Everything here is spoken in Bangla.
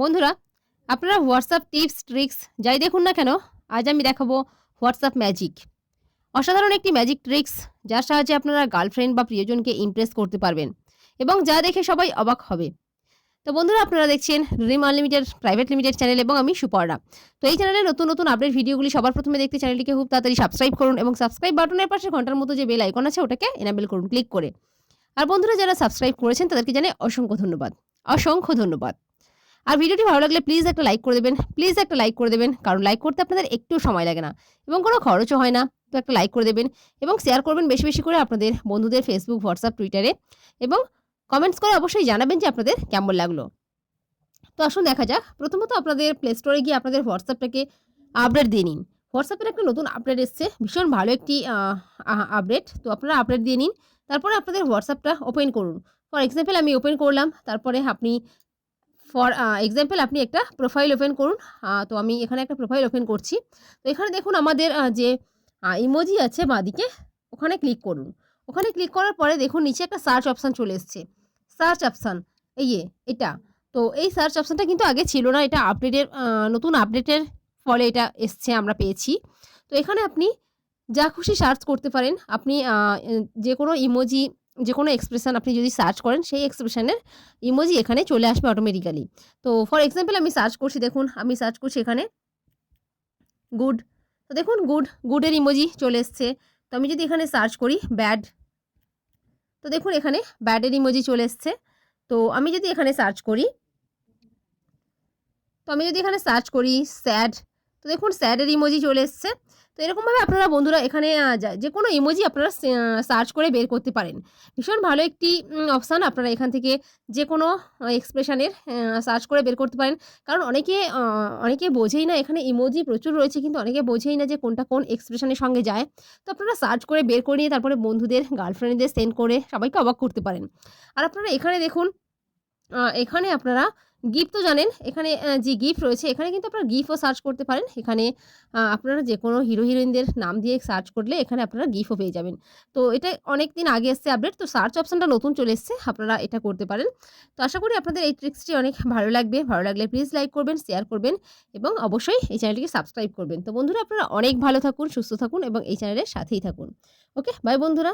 বন্ধুরা, আপনারা হোয়াটসঅ্যাপ টিপস ট্রিক্স যাই দেখুন না কেন, আজ আমি দেখাবো হোয়াটসঅ্যাপ ম্যাজিক অসাধারণ একটি ম্যাজিক ট্রিক্স যার সাহায্যে আপনারা গার্লফ্রেন্ড বা প্রিয়জনকে ইমপ্রেস করতে পারবেন এবং যা দেখে সবাই অবাক হবে। তো বন্ধুরা, আপনারা দেখছেন dream unlimited private limited channel এবং আমি সুপর্ণা। তো এই চ্যানেলে নতুন নতুন আপডেট ভিডিওগুলি সবার প্রথমে দেখতে চ্যানেলটিকে খুব তাড়াতাড়ি সাবস্ক্রাইব করুন এবং সাবস্ক্রাইব বাটনের পাশে ঘণ্টার মতো যে বেল আইকন আছে, ওটাকে এনাবেল করুন ক্লিক করে। আর বন্ধুরা, যারা সাবস্ক্রাইব করেছেন, তাদেরকে জানাই অসংখ্য ধন্যবাদ। অসংখ্য ধন্যবাদ। আর ভিডিওটি ভালো লাগলে প্লিজ একটা লাইক করে দেবেন প্লিজ একটা লাইক করে দেবেন, কারণ লাইক করতে আপনাদের একটু সময় লাগে না এবং কোনো খরচও হয় না, তো একটা লাইক করে দেবেন এবং শেয়ার করবেন বেশি বেশি করে আপনাদের বন্ধুদের ফেসবুক হোয়াটসঅ্যাপ টুইটারে এবং কমেন্টস করে অবশ্যই জানাবেন যে আপনাদের কেমন লাগল। তো আসুন দেখা যাক, প্রথমত আপনাদের প্লে স্টোরে গিয়ে আপনাদের হোয়াটসঅ্যাপটাকে আপডেট দিয়ে নিন। হোয়াটসঅ্যাপের একটা নতুন আপডেট এসছে, ভীষণ ভালো একটি আপডেট তো আপনারা আপডেট দিয়ে নিন, তারপরে আপনাদের হোয়াটসঅ্যাপটা ওপেন করুন। ফর এক্সাম্পল আমি ওপেন করলাম, তারপরে আপনি ফর এক্সাম্পল আপনি একটা প্রোফাইল ওপেন করুন। তো আমি এখানে একটা প্রোফাইল ওপেন করছি। তো এখানে দেখুন আমাদের যে ইমোজি আছে বাঁদিকে, ওখানে ক্লিক করুন। ওখানে ক্লিক করার পরে দেখুন নিচে একটা সার্চ অপশান চলে এসছে। সার্চ অপশান এই এটা। তো এই সার্চ অপশানটা কিন্তু আগে ছিল না, এটা আপডেটের নতুন আপডেটের ফলে এটা এসছে, আমরা পেয়েছি। তো এখানে আপনি যা খুশি সার্চ করতে পারেন। আপনি যে কোনো ইমোজি যে কোনো এক্সপ্রেশন আপনি যদি সার্চ করেন, সেই এক্সপ্রেশনের ইমোজি এখানে চলে আসবে অটোমেটিক্যালি তো ফর এক্সাম্পল আমি সার্চ করছি, দেখুন, আমি সার্চ করছি এখানে গুড তো দেখুন গুড গুডের ইমোজি চলে এসছে। তো আমি যদি এখানে সার্চ করি ব্যাড তো দেখুন এখানে ব্যাডের ইমোজি চলে এসছে। তো আমি যদি এখানে সার্চ করি, তো আমি যদি এখানে সার্চ করি স্যাড তো দেখুন স্যাডের ইমোজি চলে এসছে। তো এরকমভাবে আপনারা বন্ধুরা এখানে যে কোনো ইমোজি আপনারা সার্চ করে বের করতে পারেন। ভীষণ ভালো একটি অপশান আপনারা এখান থেকে যে কোনো এক্সপ্রেশনের সার্চ করে বের করতে পারেন। কারণ অনেকে অনেকে বোঝেই না এখানে ইমোজি প্রচুর রয়েছে, কিন্তু অনেকে বোঝেই না যে কোনটা কোন এক্সপ্রেশনের সঙ্গে যায়। তো আপনারা সার্চ করে বের করে নিয়ে তারপরে বন্ধুদের গার্লফ্রেন্ডদের সেন্ড করে সবাইকে অবাক করতে পারেন। আর আপনারা এখানে দেখুন এখানে আপনারা গিফট তো জানেন, এখানে যে গিফট রয়েছে, এখানে কিন্তু আপনারা গিফটও সার্চ করতে পারেন। এখানে আপনারা যে কোনো হিরো হিরোইনদের নাম দিয়ে সার্চ করলে এখানে আপনারা গিফটও পেয়ে যাবেন। তো এটা অনেক দিন আগে এসছে আপডেট তো সার্চ অপশনটা নতুন চলে এসছে, আপনারা এটা করতে পারেন। তো আশা করি আপনাদের এই ট্রিক্সটি অনেক ভালো লাগবে। ভালো লাগলে প্লিজ লাইক করবেন শেয়ার করবেন এবং অবশ্যই এই চ্যানেলটিকে সাবস্ক্রাইব করবেন। তো বন্ধুরা, আপনারা অনেক ভালো থাকুন, সুস্থ থাকুন এবং এই চ্যানেলের সাথেই থাকুন। ওকে বাই বন্ধুরা।